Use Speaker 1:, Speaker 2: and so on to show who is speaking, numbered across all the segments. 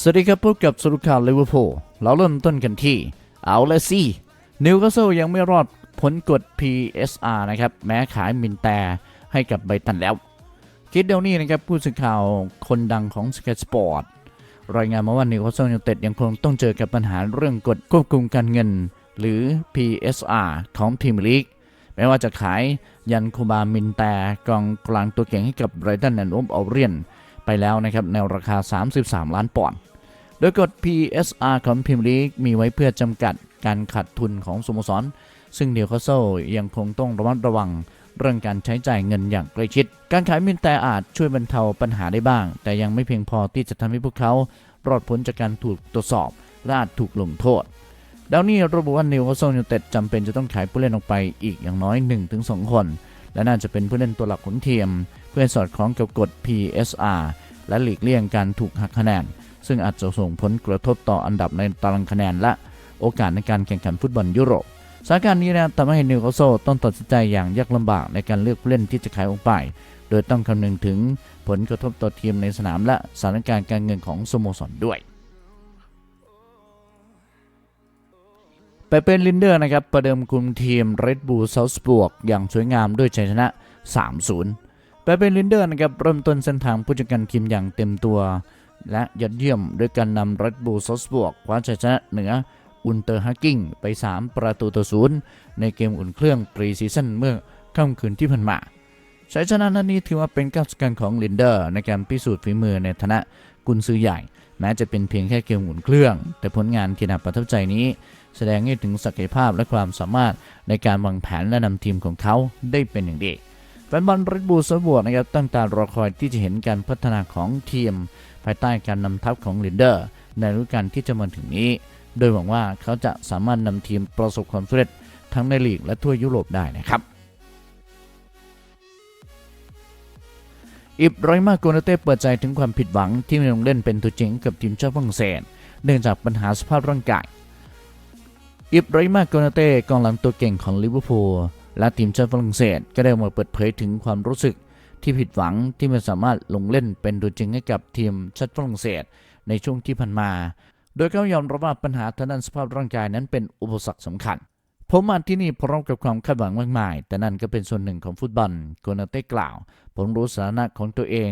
Speaker 1: สวัสดีครับพบกับสรุปข่าวลิเวอร์พูลเราเริ่มต้นกันที่ เอาละสินิวคาสเซิลยังไม่รอดผลกด PSR นะครับ แม้ขายมินแต่ให้กับไบตันแล้ว คิดเดียวนี้นะครับ ผู้สื่อข่าวคนดังของ Sky Sport รายงานมาว่านิวคาสเซิลยูไนเต็ดยังคงต้องเจอกับปัญหาเรื่องกฎควบคุมการเงิน หรือ PSR ของพรีเมียร์ลีกแม้ว่าจะขายยันคูบามินแต่กองกลางตัวเก่งให้กับไบรตันแอนด์โอมเอาเรียน ไปแล้วนะครับในราคา 33 ล้านปอนด์โดยกฎ PSR ของพรีเมียร์ลีกมีไว้เพื่อจำกัดการขาดทุนของสโมสร ซึ่งเดียวคาสเซิลยังคงต้องระมัดระวังเรื่องการใช้จ่ายเงินอย่างใกล้ชิด การขายมินแต่อาจช่วยบรรเทาปัญหาได้บ้าง แต่ยังไม่เพียงพอที่จะทำให้พวกเขารอดพ้นจากการถูกตรวจสอบและอาจถูกลงโทษดาวนี่ระบุว่านิวคาสเซิลยูไนเต็ดจำเป็นจะต้องขายผู้เล่นออกไปอีกอย่างน้อย 1-2 คน และน่าจะเป็นผู้เล่นตัวหลักของทีม เพื่อสอดคล้องกับกฎ PSR และหลีกเลี่ยงการถูกหักคะแนน ซึ่งอาจจะส่งผลกระทบต่ออันดับในตารางคะแนนและโอกาสในการแข่งขันฟุตบอลยุโรปสถานการณ์นี้นะทำให้นิวคาสเซิลต้องตัดสินใจอย่างยากลำบากในการเลือกผู้เล่นที่จะขายออกไป โดยต้องคำนึงถึงผลกระทบต่อทีมในสนามและสถานการณ์การเงินของสโมสรด้วย ไปเป็นลินเดอร์นะครับประเดิมคุมทีม Red Bull Salzburg อย่างสวยงามด้วยชัยชนะ 3-0ไปเป็นลินเดอร์นะครับเริ่มต้นเส้นทางผู้จัดการทีมอย่างเต็มตัว และยอดเยี่ยมด้วยการนำ Red Bull Salzburg คว้าชัยชนะเหนืออุนเตอร์ฮักกิ้งไป 3 ประตูต่อศูนย์ในเกมอุ่นเครื่องปรีซีซั่นเมื่อค่ำคืนที่ผ่านมาชัยชนะนัดนี้ถือว่าเป็นก้าวสำคัญของลินเดอร์ในการพิสูจน์ฝีมือในฐานะกุนซือใหญ่ แม้จะเป็นเพียงแค่เกมอุ่นเครื่อง แต่ผลงานที่น่าประทับใจนี้ แสดงให้ถึงศักยภาพและความสามารถในการวางแผนและนำทีมของเขาได้เป็นอย่างดีแฟนบอลริดบูลสบวกนะครับตั้งตารอคอยที่จะเห็นการพัฒนาของทีม ภายใต้การนำทัพของลินเดอร์ ในฤดูกาลที่จะมาถึงนี้ โดยหวังว่าเขาจะสามารถนำทีมประสบความสำเร็จทั้งในลีกและทั่วยุโรปได้นะครับอิบรอยมาโกนาเต้เปิดใจถึงความผิดหวังที่ไม่ลงเล่นเป็นตัวจริงกับทีมชาติฝรั่งเศส เนื่องจากปัญหาสภาพร่างกาย อิบไรมาโกนาเต้กองหลังตัวเก่งของลิเวอร์พูลและทีมชาติฝรั่งเศสก็ได้ออกมาเปิดเผยถึงความรู้สึกที่ผิดหวังที่ไม่สามารถลงเล่นเป็นตัวจริงให้กับทีมชาติฝรั่งเศสในช่วงที่ผ่านมา โดยเขายอมรับว่าปัญหาทางด้านสภาพร่างกายนั้นเป็นอุปสรรคสำคัญ ผมมาที่นี่พร้อมกับความคาดหวังมากมาย แต่นั่นก็เป็นส่วนหนึ่งของฟุตบอลโกนาเต้กล่าว ผมรู้สถานะของตัวเอง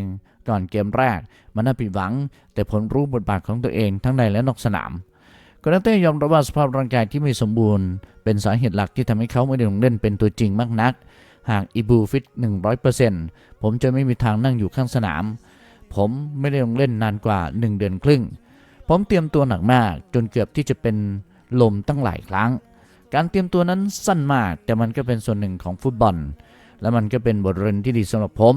Speaker 1: ก่อนเกมแรก มันน่าผิดหวัง แต่ผมรู้บทบาทของตัวเองทั้งในและนอกสนาม กนาเต้ยอมรับว่าสภาพร่างกายที่ไม่สมบูรณ์ เป็นสาเหตุหลักที่ทำให้เขาไม่ได้ลงเล่นเป็นตัวจริงมากนัก หากอีบูฟิต 100%ผมจะไม่มีทางนั่งอยู่ข้างสนาม ผมไม่ได้ลงเล่นนานกว่า 1 เดือนครึ่ง ผมเตรียมตัวหนักมากจนเกือบที่จะเป็นลมตั้งหลายครั้ง การเตรียมตัวนั้นสั้นมาก แต่มันก็เป็นส่วนหนึ่งของฟุตบอล และมันก็เป็นบทเรียนที่ดีสำหรับผม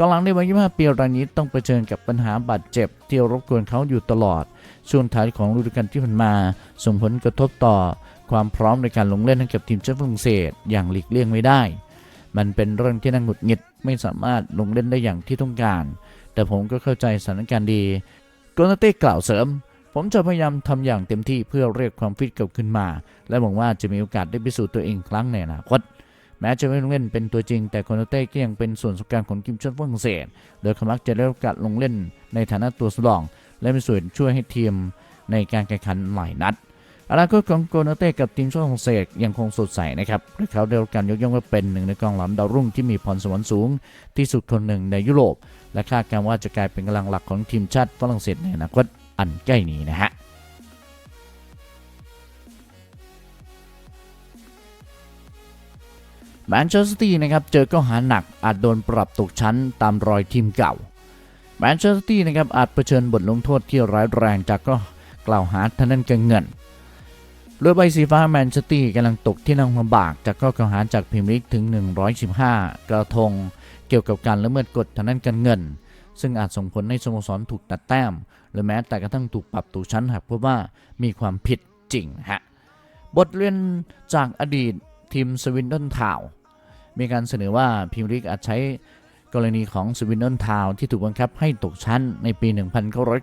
Speaker 1: กองหลังในวัย25ปีรายนี้ต้องเผชิญกับปัญหาบาดเจ็บ ที่รบกวนเขาอยู่ตลอด ช่วงท้ายของฤดูกาลที่ผ่านมา ส่งผลกระทบต่อ ความพร้อมในการลงเล่นให้กับทีมชาติฝรั่งเศสอย่างหลีกเลี่ยงไม่ได้ มันเป็นเรื่องที่น่าหงุดหงิดไม่สามารถลงเล่นได้อย่างที่ต้องการ แต่ผมก็เข้าใจสถานการณ์ดีโกนาเต้กล่าวเสริม ผมจะพยายามทำอย่างเต็มที่เพื่อเรียกความฟิตกลับขึ้นมา และหวังว่าจะมีโอกาสได้พิสูจน์ตัวเองครั้งในอนาคต แม้จะไม่ลงเล่นเป็นตัวจริง แต่โคนาเต้ก็ยังเป็นส่วนสำคัญของทีมชาติฝรั่งเศส โดยเขามักจะได้โอกาสลงเล่นในฐานะตัวสำรอง และมีส่วนช่วยให้ทีมในการแข่งขันหลายนัดอนาคตของโกนาเต้กับทีมชาติฝรั่งเศสยังคงสดใสนะครับและเขาได้รับการยกย่องว่าเป็นหนึ่งในกองหลังดาวรุ่งที่มีพรสวรรค์สูง ที่สุดคนหนึ่งในยุโรป และคาดการณ์ว่าจะกลายเป็นกำลังหลักของทีมชาติฝรั่งเศสในอนาคตอันใกล้นี้นะฮะ แมนเชสเตอร์ตี้นะครับเจอข้อหาหนักอาจโดนปรับตกชั้นตามรอยทีมเก่าแมนเชสเตอร์ตี้นะครับอาจเผชิญบทลงโทษที่ร้ายแรงจากก็กล่าวหาทางด้านการเงินเรือใบสีฟ้าแมนเชสเตอร์ตี้กำลังตกที่นั่งลำบากจากข้อกล่าวหาจากพรีเมียร์ลีกถึง 115 กระทง เกี่ยวกับการละเมิดกฎทางด้านการเงิน ซึ่งอาจส่งผลให้สโมสรถูกตัดแต้ม หรือแม้แต่กระทั่งถูกปรับตกชั้นหากพบว่ามีความผิดจริงฮะบทเรียนจากอดีตทีมสวินดอนทาว มีการเสนอว่าพรีเมียร์ลีกอาจใช้กรณีของสวินเดนทาวที่ถูกบังคับให้ตกชั้นในปี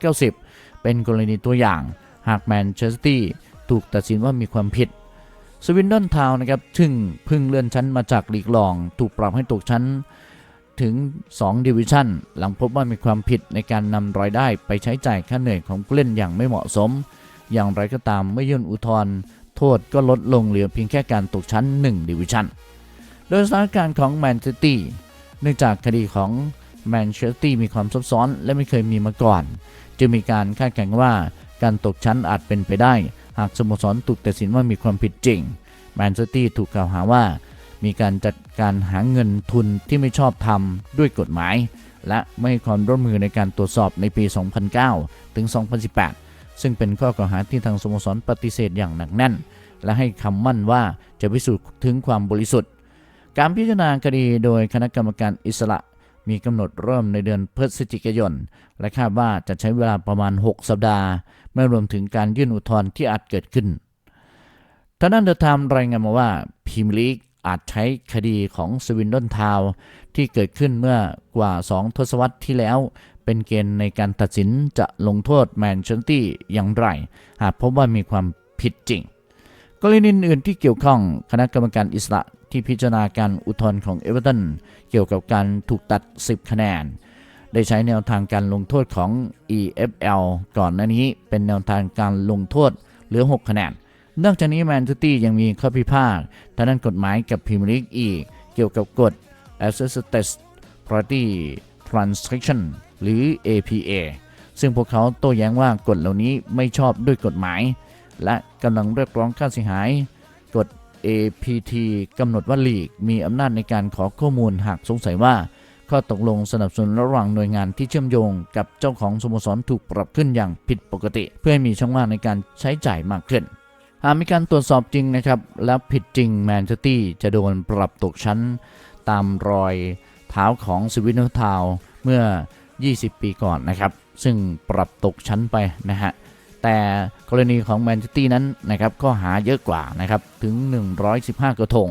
Speaker 1: 1990 เป็นกรณีตัวอย่าง หากแมนเชสเตอร์ถูกตัดสินว่ามีความผิดสวินเดนทาวนะครับซึ่งเพึ่งเลื่อนชั้นมาจากลีกรอง ถูกปรับให้ตกชั้นถึง 2 ดิวิชั่น หลังพบว่ามีความผิดในการนำรายได้ไปใช้จ่ายค่าเหนื่อยของผู้เล่นอย่างไม่เหมาะสม อย่างไรก็ตามเมื่อยื่นอุทธรณ์โทษก็ลดลงเหลือเพียงแค่การตกชั้น 1 ดิวิชั่น โดยสถานการณ์ของแมนเชสเตอร์เนื่องจากคดีของแมนเชสเตอร์มีความซับซ้อนและไม่เคยมีมาก่อน จึงมีการคาดการณ์ว่าการตกชั้นอาจเป็นไปได้ หากสโมสรถูกตัดสินว่ามีความผิดจริงแมนเชสเตอร์ถูกกล่าวหาว่า มีการจัดการหาเงินทุนที่ไม่ชอบธรรมด้วยกฎหมาย และไม่ให้ความร่วมมือในการตรวจสอบในปี 2009 ถึง 2018 ซึ่งเป็นข้อกล่าวหาที่ทางสโมสรปฏิเสธอย่างหนักแน่น และให้คำมั่นว่าจะพิสูจน์ถึงความบริสุทธิ์ การพิจารณาคดีโดยคณะกรรมการอิสระมีกำหนดเริ่มในเดือนพฤศจิกายน และคาดว่าจะใช้เวลาประมาณ 6 สัปดาห์ ไม่รวมถึงการยื่นอุทธรณ์ที่อาจเกิดขึ้นทางด้านเดอะไทม์รายงานมาว่าพรีเมียร์ลีกอาจใช้คดีของสวินดอนทาวที่เกิดขึ้นเมื่อกว่า 2 ทศวรรษที่แล้ว เป็นเกณฑ์ในการตัดสินจะลงโทษแมนเชสเตอร์อย่างไร หากพบว่ามีความผิดจริง กรณีอื่นที่เกี่ยวข้องคณะกรรมการอิสระ ที่พิจารณาการอุทธรณ์ของเอเวอร์ตันเกี่ยวกับการถูกตัด 10 คะแนน ได้ใช้แนวทางการลงโทษของ EFL ก่อนหน้านี้เป็นแนวทางการลงโทษเหลือ 6 คะแนน นอกจากนี้แมนเชสเตอร์ยังมีข้อพิพาททางด้านกฎหมายกับพรีเมียร์ลีกอีก เกี่ยวกับกฎ Assisted Party Transaction หรือ APA ซึ่งพวกเขาโต้แย้งว่ากฎเหล่านี้ไม่ชอบด้วยกฎหมาย และกำลังเรียกร้องค่าเสียหาย APT กำหนดว่าลีกมีอำนาจในการขอข้อมูลหากสงสัยว่า ข้อตกลงสนับสนุนระหว่างหน่วยงานที่เชื่อมโยงกับเจ้าของสโมสรถูกปรับขึ้นอย่างผิดปกติ เพื่อให้มีช่องว่างในการใช้จ่ายมากขึ้น หากมีการตรวจสอบจริงนะครับ และผิดจริงแมนเชสเตอร์จะโดนปรับตกชั้น ตามรอยเท้าของสวินเนอร์ทาวเมื่อ 20 ปีก่อนนะครับ ซึ่งปรับตกชั้นไปนะฮะ แต่กรณีของแมนเชสเตอร์นั้นนะครับก็หาเยอะกว่านะครับถึง 115 กระทง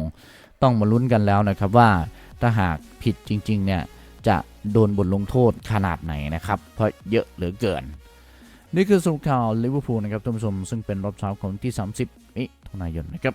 Speaker 1: ต้องมาลุ้นกันแล้วนะครับว่าถ้าหากผิดจริงๆเนี่ยจะโดนบทลงโทษขนาดไหนนะครับ เพราะเยอะเหลือเกิน นี่คือสรุปข่าวลิเวอร์พูลนะครับท่านผู้ชมซึ่งเป็นรอบเช้าของที่ 30มิถุนายนนะครับ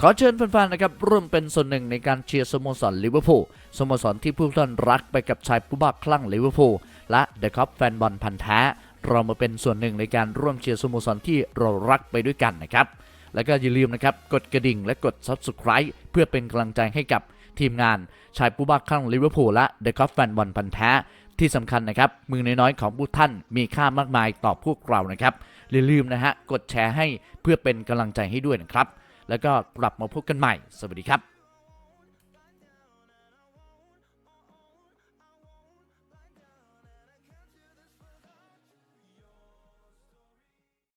Speaker 1: ขอเชิญแฟนๆนะครับร่วมเป็นส่วนหนึ่งในการเชียร์สโมสรลิเวอร์พูลสโมสรที่ผู้ท่านรักไปกับชายผู้บ้าคลั่งลิเวอร์พูลและเดอะคัพแฟนบอลพันธ์แท้ เรามาเป็นส่วนหนึ่งในการร่วมเชียร์สโมสรที่เรารักไปด้วยกันนะครับ แล้วก็อย่าลืมนะครับกดกระดิ่งและกด Subscribe เพื่อเป็นกำลังใจให้กับทีมงานชายผู้บ้าคลั่งลิเวอร์พูลและเดอะคัพแฟนบอลพันธ์แท้ที่สำคัญนะครับ มือน้อยๆของผู้ท่านมีค่ามากมายต่อพวกเรานะครับอย่าลืมนะฮะกดแชร์ให้เพื่อเป็นกำลังใจให้ด้วยนะครับ แล้วก็กลับมาพบกันใหม่ สวัสดีครับ